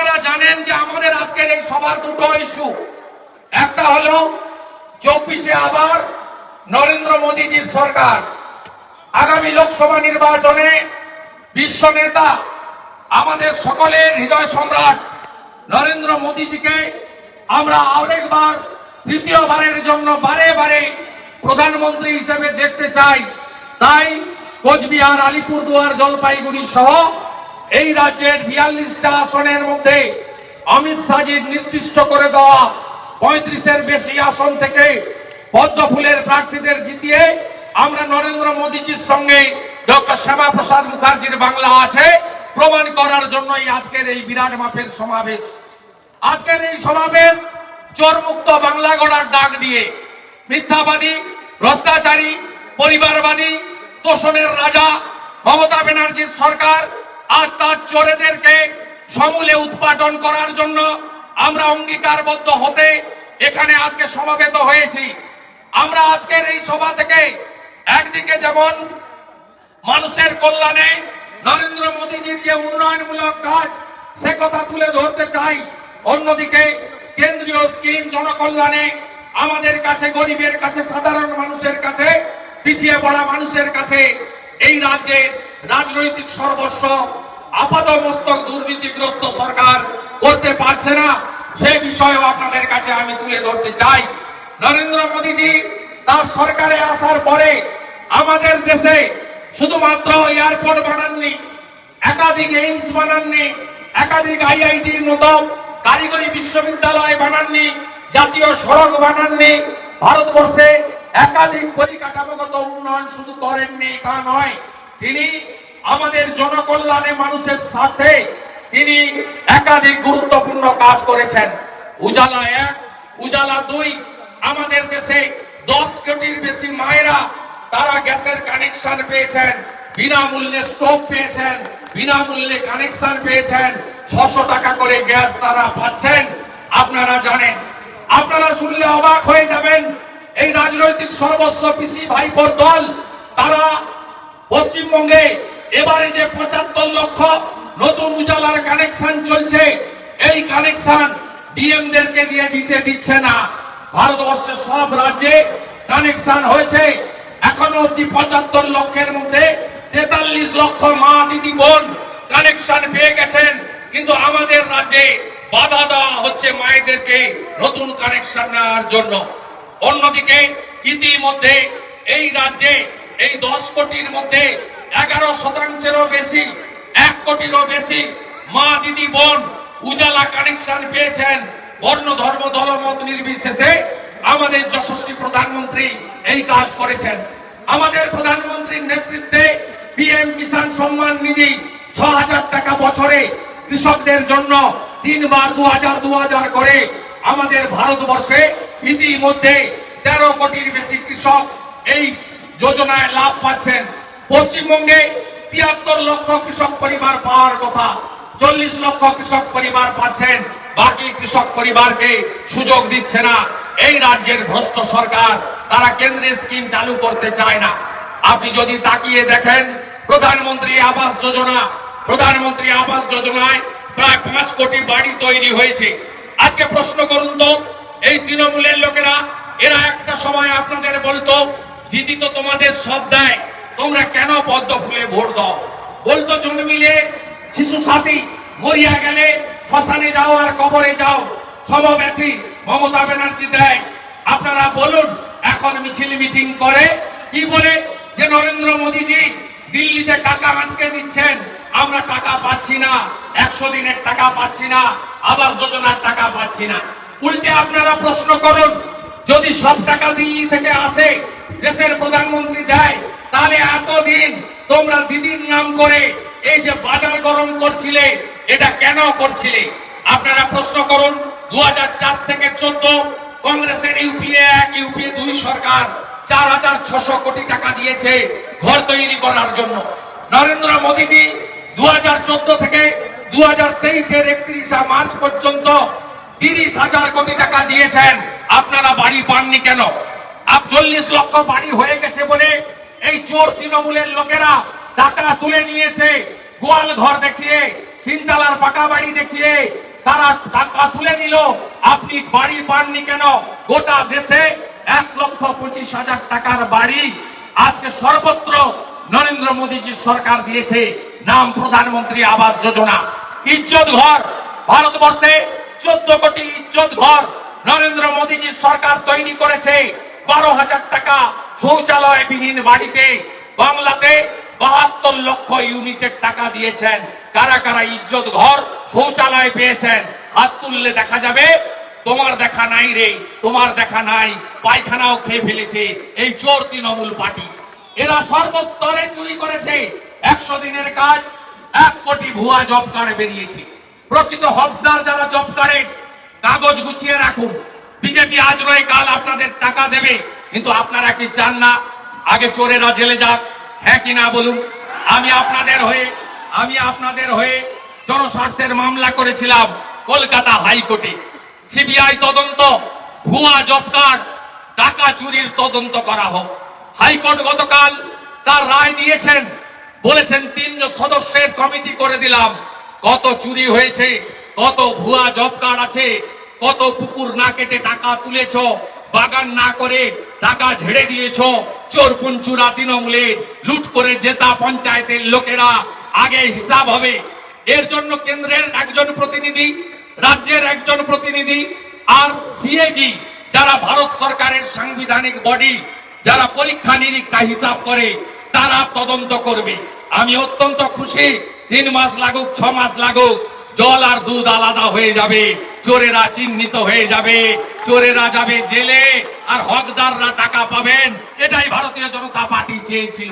আপনারা জানেন যে আমাদের আজকের এই সবার দুটো ইস্যু। একটা হলো চব্বিশে আবার নরেন্দ্র মোদীজির সরকার। আগামী লোকসভা নির্বাচনে বিশ্ব নেতা, আমাদের সকলের হৃদয় সম্রাট নরেন্দ্র মোদীজিকে আমরা আরেকবার, তৃতীয়বারের জন্য বারে বারে প্রধানমন্ত্রী হিসেবে দেখতে চাই। তাই কোচবিহার, আলিপুরদুয়ার, জলপাইগুড়ি সহ এই রাজ্যের বিয়াল্লিশটা আসনের মধ্যে অমিত শাহজির নির্দিষ্ট করে দেওয়া পঁয়ত্রিশের বেশি আসন থেকে পদ্ম ফুলের প্রার্থীদের জিতিয়ে আমরা নরেন্দ্র মোদীজির সঙ্গে ডক্টর শ্যামা প্রসাদ মুখার্জির বাংলা আছে, প্রমাণ করার জন্যই আজকের এই বিরাট মাপের সমাবেশ। আজকের এই সমাবেশ চোরমুক্ত বাংলা গড়ার ডাক দিয়ে মিথ্যাবাদী, ভ্রষ্টাচারী, পরিবারবাদী, তোষণের রাজা মমতা ব্যানার্জির সরকার আর তার চোরেদেরকে সমূলে উৎপাদন করার জন্য আমরা অঙ্গীকারবদ্ধ হতে এখানে আজকে সমাবেত হয়েছি। আমরা আজকের এই সভা থেকে একদিকে যেমন মানুষের কল্যাণে নরেন্দ্র মোদীজির যে উন্নয়নমূলক কাজ, সে কথা তুলে ধরতে চাই। অন্যদিকে কেন্দ্রীয় স্কিম জনকল্যাণে আমাদের কাছে, গরিবের কাছে, সাধারণ মানুষের কাছে, পিছিয়ে পড়া মানুষের কাছে এই রাজ্যে রাজনৈতিক সর্বস্ব আপাতমস্তক দুর্নীতিগ্রস্ত সরকার করতে পারছে না সে বিষয়েও আপনাদের কাছে আমি তুলে ধরতে চাই। নরেন্দ্র মোদীজি তার সরকারে আসার পরে আমাদের দেশে শুধুমাত্র এয়ারপোর্ট বানাননি, একাধিক এইমস বানাননি, একাধিক আইআইটির মতো কারিগরি বিশ্ববিদ্যালয় বানাননি, জাতীয় সড়ক বানাননি, ভারতবর্ষে একাধিক পরিকাঠামোগত উন্নয়ন শুধু করেননি তা নয়, তিনি আমাদের জনকল্যাণে মানুষের সাথে তিনি একাধিক গুরুত্বপূর্ণ কাজ করেছেন। উজালা এক, উজালা দুই, আমাদের দেশে দশ কোটির বেশি মায়েরা তারা গ্যাসের কানেকশন পেয়েছেন, বিনামূল্যে স্টোভ পেয়েছেন, বিনামূল্যে কানেকশন পেয়েছেন, ছশো টাকা করে গ্যাস তারা পাচ্ছেন। আপনারা জানেন, আপনারা শুনলে অবাক হয়ে যাবেন, এই রাজনৈতিক সর্বস্ব পিসি ভাইপোর দল, তারা পশ্চিমবঙ্গে এবারে যে পঁচাত্তর লক্ষ নতুন উজালার কানেকশন চলছে, এই কানেকশন ডিএমদেরকে দিয়ে দিতে দিচ্ছে না। ভারতবর্ষের সব রাজ্যে কানেকশন হয়েছে। এখনও অব্দি পঁচাত্তর লক্ষের মধ্যে তেতাল্লিশ লক্ষ মা দিদি বোন কানেকশন পেয়ে গেছেন। কিন্তু আমাদের রাজ্যে বাধা দেওয়া হচ্ছে মায়েদেরকে নতুন কানেকশন নেওয়ার জন্য। অন্যদিকে ইতিমধ্যে এই রাজ্যে এই দশ কোটির মধ্যে এগারো শতাংশেরও বেশি, এক কোটিরও বেশি মা দিদি বোন উজালা কানেকশন পেয়েছেন। বর্ণ ধর্ম দলমত নির্বিশেষে আমাদের যশস্বী প্রধানমন্ত্রী এই কাজ করেছেন। আমাদের প্রধানমন্ত্রীর নেতৃত্বে পিএম কিষাণ সম্মান নিধি ছ হাজার টাকা বছরে কৃষকদের জন্য তিনবার দু হাজার দু হাজার করে আমাদের ভারতবর্ষে ইতিমধ্যে তেরো কোটির বেশি কৃষক এই যোজনায় লাভ পাচ্ছেন। পশ্চিমবঙ্গে তিয়াত্তর লক্ষ কৃষক পরিবার পাওয়ার কথা, চল্লিশ লক্ষ কৃষক পরিবার পাচ্ছেন, বাকি কৃষক পরিবারকে সুযোগ দিচ্ছে না। এই রাজ্যের ভ্রষ্ট সরকার, তারা কেন্দ্রের স্কিম চালু করতে চায় না। আপনি যদি তাকিয়ে দেখেন, প্রধানমন্ত্রী আবাস যোজনা, প্রধানমন্ত্রী আবাস যোজনায় প্রায় পাঁচ কোটি বাড়ি তৈরি হয়েছে। আজকে প্রশ্ন করুন তো, এই তৃণমূলের লোকেরা, এরা একটা সময় আপনাদের বলতো, দিদি তো তোমাদের সব দেয়। তোমরা কেন পদ্ম ফুলে ভোট দাও? বলতো জন্মিলে শিশু সাথী, মরিয়া গেলে শ্মশানে যাও আর কবরে যাও। সমব্যথী মমতা ব্যানার্জি দেয়। আপনারা বলুন, এখন মিছিল মিটিং করে কি বলে? যে নরেন্দ্র মোদীজি দিল্লিতে টাকা আটকে দিচ্ছেন, আমরা টাকা পাচ্ছি না, একশো দিনের টাকা পাচ্ছি না, আবাস যোজনার টাকা পাচ্ছি না। উল্টে আপনারা প্রশ্ন করুন, যদি সব টাকা দিল্লি থেকে আসে, দেশের প্রধানমন্ত্রী দেয় তাহলে এতদিন তোমরা দিদির নাম করে এই যে বাজার গরম করছিলে, এটা কেন করছিলে? আপনারা প্রশ্ন করুন, দুহাজার চার থেকে চোদ্দ, কংগ্রেসের ইউপিএ এক ইউপিএ দুই সরকার চার হাজার ছশো কোটি টাকা দিয়েছে ঘর তৈরি করার জন্য। নরেন্দ্র মোদীজি দু হাজার চোদ্দ থেকে দু হাজার তেইশের একত্রিশে মার্চ পর্যন্ত তিরিশ হাজার কোটি টাকা দিয়েছেন। আপনারা বাড়ি পাননি কেন? আপ চল্লিশ লক্ষ বাড়ি হয়ে গেছে বলে এই চোর তৃণমূলের লোকেরা টাকা তুলে নিয়েছে। গোয়াল ঘর দেখিয়ে, তিনতলার পাকা বাড়ি দেখিয়ে তারা টাকা তুলে নিল। আপনি বাড়ি পাননি কেন? গোটা দেশে এক লক্ষ পঁচিশ হাজার টাকার বাড়ি আজকে সর্বত্র নরেন্দ্র মোদীজির সরকার দিয়েছে। নাম প্রধানমন্ত্রী আবাস যোজনা। ইজ্জত ঘর, ভারতবর্ষে চোদ্দ কোটি ইজ্জত ঘর নরেন্দ্র মোদীজির সরকার তৈরি করেছে। বারো হাজার টাকা শৌচালয় বিহীন বাড়িতে বাংলাতে বাহাত্তর লক্ষ ইউনিটের টাকা দিয়েছেন। কারা কারা ইজ্জত ঘর, শৌচালয় পেয়েছেন, হাত তুললে দেখা যাবে, তোমার দেখা নাই রে, তোমার দেখা নাই, পায়খানাও খেয়ে ফেলেছে এই চোর তৃণমূল পার্টি। এরা সর্বস্তরে চুরি করেছে, একশো দিনের কাজ, এক কোটি ভুয়া জব কার্ড বেরিয়েছে। প্রকৃত হকদার যারা জব কার্ডে কাগজ গুছিয়ে রাখুন। বিজেপি আজ নয়, কাল আপনাদের কিন্তু আপনারা কি চান না? আগে চোরেরা জেলে যাক। হ্যাঁ কি না বলুন? আমি আপনাদের হয়ে, আমি আপনাদের হয়ে জনস্বার্থের মামলা করেছিলাম কলকাতা হাইকোর্টে। সিবিআই তদন্ত, ভুয়া জব কার্ড টাকা চুরির তদন্ত করা হোক। হাইকোর্ট গতকাল তার রায় দিয়েছেন। বলেছেন, তিন সদস্যের কমিটি করে দিলাম। কত চুরি হয়েছে, কত ভুয়া জব কার্ড আছে, কত পুকুর না কেটে টাকা তুলেছ বাগান না করে টাকা ঝেড়ে দিয়েছ। চোর পুঞ্চুরা তৃণমূলে লুট করে জেতা পঞ্চায়েতের লোকেরা। আগে হিসাব হবে। এর জন্য কেন্দ্রের একজন প্রতিনিধি, রাজ্যের একজন প্রতিনিধি আর সিএজি যারা ভারত সরকারের সাংবিধানিক বডি যারা পরীক্ষা নিরীক্ষা হিসাব করে, তারা তদন্ত করবে। আমি অত্যন্ত খুশি। তিন মাস লাগুক, ছ মাস লাগুক, জল আর দুধ আলাদা হয়ে যাবে। চোরেরা চিহ্নিত হয়ে যাবে, চোরেরা যাবে জেলে, আর হকদাররা টাকা পাবেন। এটাই ভারতীয় জনতা পার্টি চেয়েছিল।